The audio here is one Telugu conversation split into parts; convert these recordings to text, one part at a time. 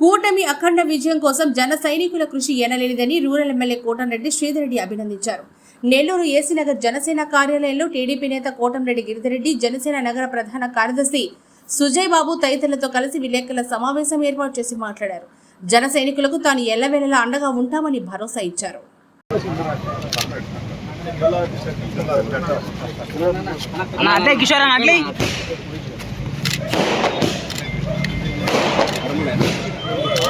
కూటమి అఖండ విజయం కోసం జన సైనికుల కృషి ఎనలేనిదని రూరల్ ఎమ్మెల్యే కోటంరెడ్డి శ్రీధర్రెడ్డి అభినందించారు. నెల్లూరు ఏసీనగర్ జనసేన కార్యాలయంలో టీడీపీ నేత కోటంరెడ్డి గిరిధరెడ్డి జనసేన నగర ప్రధాన కార్యదర్శి సుజయ్ బాబు తదితరులతో కలిసి విలేకరుల సమావేశం ఏర్పాటు చేసి మాట్లాడారు. జన సైనికులకు తాను ఎల్లవేళలా అండగా ఉంటామని భరోసా ఇచ్చారు. అంటే కిషోర్ అట్లే.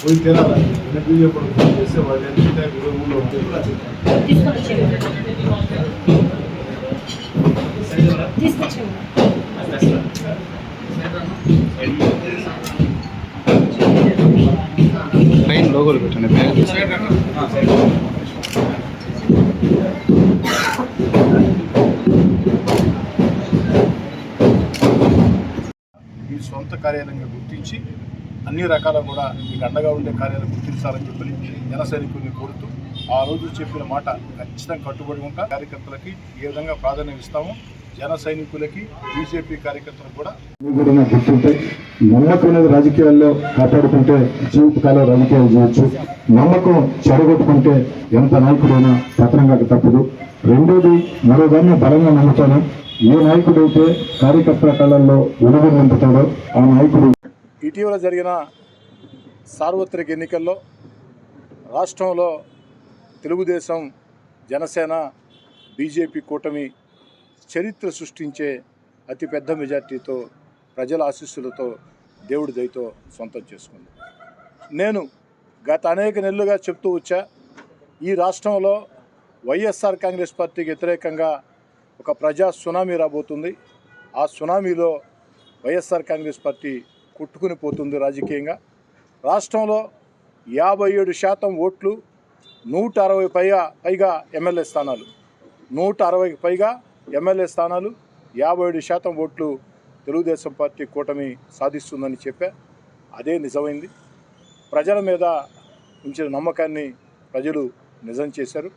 పోయి తినాలి? ఫోన్ చేస్తే వాళ్ళు ఎంత ఊళ్ళో ఉంటుంది పైన లోగోలు పెట్టండి మీ సొంత కార్యాలయంగా గుర్తించి అన్ని రకాల కూడా మీకు అండగా ఉండే కార్యాలయం గుర్తించాలని చెప్పి జన సైనికుల్ని కోరుతూ ఆ రోజు చెప్పిన మాట ఖచ్చితంగా కట్టుబడి ఉంటా. కార్యకర్తలకి ఏ విధంగా ప్రాధాన్యం ఇస్తామో జన సైనికులకి బీజేపీ కార్యకర్తలకు కూడా గుర్తుంటాయి. నమ్మకం అనేది రాజకీయాల్లో కాపాడుకుంటే జీవితకాలం రాజకీయాలు చేయొచ్చు. నమ్మకం చెడగొట్టుకుంటే ఎంత నాయకుడైనా పతనం కాక తప్పదు. రెండోది మరో దాన్ని బలంగా నమ్ముతాను. ఏ నాయకుడైతే కార్యకర్తల కళల్లో వెలుగు నింపుతాడో ఆ నాయకుడు ఇటీవల జరిగిన సార్వత్రిక ఎన్నికల్లో రాష్ట్రంలో తెలుగుదేశం జనసేన బీజేపీ కూటమి చరిత్ర సృష్టించే అతిపెద్ద మెజార్టీతో ప్రజల ఆశీస్సులతో దేవుడి దయతో సొంతం చేసుకుంది. నేను గత అనేక నెలలుగా చెప్తూ వచ్చా ఈ రాష్ట్రంలో వైఎస్ఆర్ కాంగ్రెస్ పార్టీకి వ్యతిరేకంగా ఒక ప్రజా సునామీ రాబోతుంది. ఆ సునామీలో వైఎస్ఆర్ కాంగ్రెస్ పార్టీ కొట్టుకుని పోతుంది రాజకీయంగా. రాష్ట్రంలో యాభై ఏడు శాతం ఓట్లు నూట అరవై పైగా పైగా ఎమ్మెల్యే స్థానాలు. నూట అరవైకి పైగా ఎమ్మెల్యే స్థానాలు యాభై ఏడు శాతం ఓట్లు తెలుగుదేశం పార్టీ కూటమి సాధిస్తుందని చెప్పా. అదే నిజమైంది. ప్రజల మీద ఉంచిన నమ్మకాన్ని ప్రజలు నిజం చేశారు.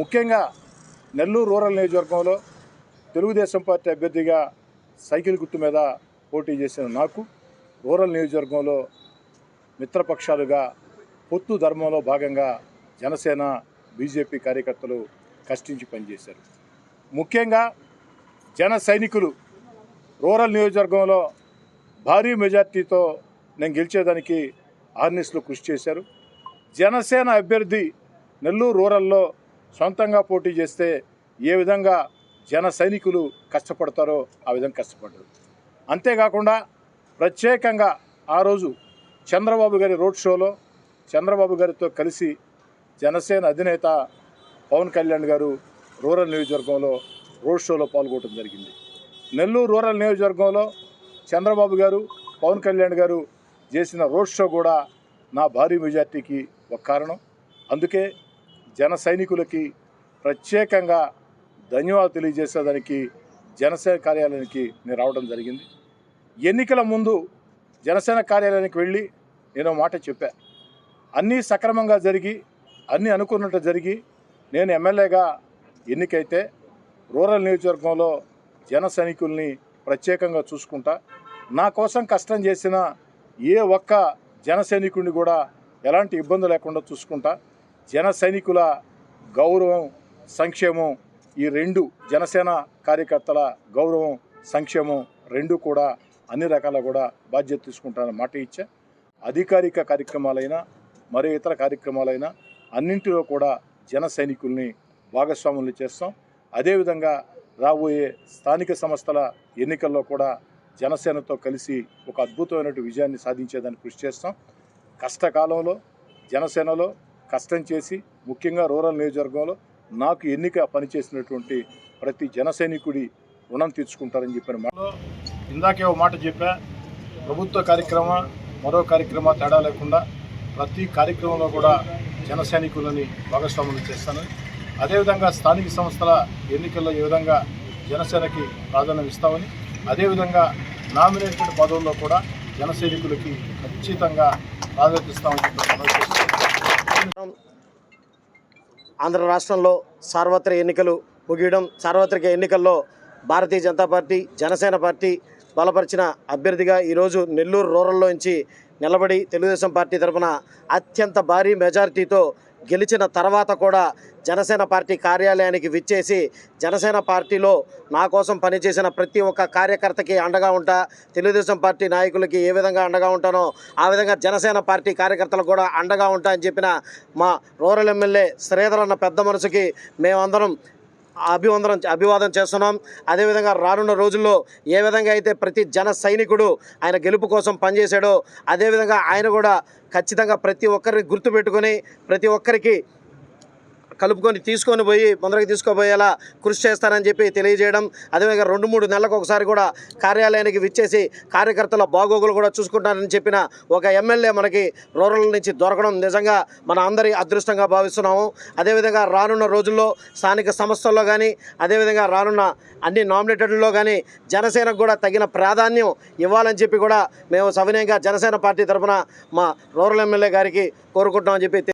ముఖ్యంగా నెల్లూరు రూరల్ నియోజకవర్గంలో తెలుగుదేశం పార్టీ అభ్యర్థిగా సైకిల్ గుర్తు మీద పోటీ చేసిన నాకు రూరల్ నియోజకవర్గంలో మిత్రపక్షాలుగా పొత్తు ధర్మంలో భాగంగా జనసేన బీజేపీ కార్యకర్తలు కష్టించి పనిచేశారు. ముఖ్యంగా జన సైనికులు రూరల్ నియోజకవర్గంలో భారీ మెజార్టీతో నేను గెలిచేదానికి ఆర్నిస్లు కృషి చేశారు. జనసేన అభ్యర్థి నెల్లూరు రూరల్లో సొంతంగా పోటీ చేస్తే ఏ విధంగా జన సైనికులు కష్టపడతారో ఆ విధంగా కష్టపడ్డారు. అంతేకాకుండా ప్రత్యేకంగా ఆ రోజు చంద్రబాబు గారి రోడ్ షోలో చంద్రబాబు గారితో కలిసి జనసేన అధినేత పవన్ కళ్యాణ్ గారు రూరల్ నియోజకవర్గంలో రోడ్ షోలో పాల్గొనడం జరిగింది. నెల్లూరు రూరల్ నియోజకవర్గంలో చంద్రబాబు గారు పవన్ కళ్యాణ్ గారు చేసిన రోడ్ షో కూడా నా భారీ మెజార్టీకి ఒక కారణం. అందుకే జన సైనికులకి ప్రత్యేకంగా ధన్యవాదాలు తెలియజేసేదానికి జనసేన కార్యాలయానికి నేను రావడం జరిగింది. ఎన్నికల ముందు జనసేన కార్యాలయానికి వెళ్ళి నేను మాట చెప్పా. అన్నీ సక్రమంగా జరిగి అన్నీ అనుకున్నట్టు జరిగి నేను ఎమ్మెల్యేగా ఎన్నికైతే రూరల్ నియోజకవర్గంలో జన సైనికుల్ని ప్రత్యేకంగా చూసుకుంటా నా కోసం కష్టం చేసిన ఏ ఒక్క జన సైనికుడిని కూడా ఎలాంటి ఇబ్బంది లేకుండా చూసుకుంటా జన సైనికుల గౌరవం సంక్షేమం ఈ రెండు జనసేన కార్యకర్తల గౌరవం సంక్షేమం రెండు కూడా అన్ని రకాల కూడా బాధ్యత తీసుకుంటానని మాట ఇచ్చా అధికారిక కార్యక్రమాలైనా మరే ఇతర కార్యక్రమాలైనా అన్నింటిలో కూడా జన సైనికుల్ని భాగస్వాములు చేస్తాం. అదేవిధంగా రాబోయే స్థానిక సంస్థల ఎన్నికల్లో కూడా జనసేనతో కలిసి ఒక అద్భుతమైనటువంటి విజయాన్ని సాధించేదాన్ని కృషి చేస్తాం. కష్టకాలంలో జనసేనలో కష్టం చేసి ముఖ్యంగా రూరల్ నియోజకవర్గంలో నాకు ఎన్నిక పనిచేసినటువంటి ప్రతి జన సైనికుడి రుణం తీర్చుకుంటారని చెప్పిన మాట. ఇందాకే ఓ మాట చెప్పా ప్రభుత్వ కార్యక్రమ మరో కార్యక్రమ తేడా లేకుండా ప్రతి కార్యక్రమంలో కూడా జన సైనికులని భాగస్వాములు చేస్తాను. అదేవిధంగా స్థానిక సంస్థల ఎన్నికల్లో ఏ విధంగా జనసేనకి ప్రాధాన్యం ఇస్తామని అదేవిధంగా నామినేటెడ్ పదవుల్లో కూడా జన సైనికులకి ఖచ్చితంగా ప్రాధాన్యత ఇస్తామని ఆంధ్ర రాష్ట్రంలో సార్వత్రిక ఎన్నికలు ముగియడం సార్వత్రిక ఎన్నికల్లో భారతీయ జనతా పార్టీ జనసేన పార్టీ బలపరిచిన అభ్యర్థిగా ఈరోజు నెల్లూరు రూరల్లో నుంచి నిలబడి తెలుగుదేశం పార్టీ తరఫున అత్యంత భారీ మెజారిటీతో గెలిచిన తర్వాత కూడా జనసేన పార్టీ కార్యాలయానికి విచ్చేసి జనసేన పార్టీలో నా కోసం పనిచేసిన ప్రతి ఒక్క కార్యకర్తకి అండగా ఉంటా తెలుగుదేశం పార్టీ నాయకులకి ఏ విధంగా అండగా ఉంటానో ఆ విధంగా జనసేన పార్టీ కార్యకర్తలకు కూడా అండగా ఉంటా అని చెప్పిన మా రూరల్ ఎమ్మెల్యే శ్రీధర్ అన్న పెద్ద మనసుకి మేమందరం అభివందనం అభివాదం చేస్తున్నాం. అదేవిధంగా రానున్న రోజుల్లో ఏ విధంగా అయితే ప్రతి జన సైనికుడు ఆయన గెలుపు కోసం పనిచేశాడో అదేవిధంగా ఆయన కూడా ఖచ్చితంగా ప్రతి ఒక్కరిని గుర్తుపెట్టుకొని ప్రతి ఒక్కరికి కలుపుకొని తీసుకొని పోయి ముందరికి తీసుకుపోయేలా కృషి చేస్తారని చెప్పి తెలియజేయడం అదేవిధంగా రెండు మూడు నెలలకు ఒకసారి కూడా కార్యాలయానికి విచ్చేసి కార్యకర్తల బాగోగులు కూడా చూసుకుంటారని చెప్పిన ఒక ఎమ్మెల్యే మనకి రూరల్ నుంచి దొరకడం నిజంగా మన అందరి అదృష్టంగా భావిస్తున్నాము. అదేవిధంగా రానున్న రోజుల్లో స్థానిక సంస్థల్లో కానీ అదేవిధంగా రానున్న అన్ని నామినేటెడ్లో కానీ జనసేనకు కూడా తగిన ప్రాధాన్యం ఇవ్వాలని చెప్పి కూడా మేము సవినయంగా జనసేన పార్టీ తరఫున మా రూరల్ ఎమ్మెల్యే గారికి కోరుకుంటున్నామని చెప్పి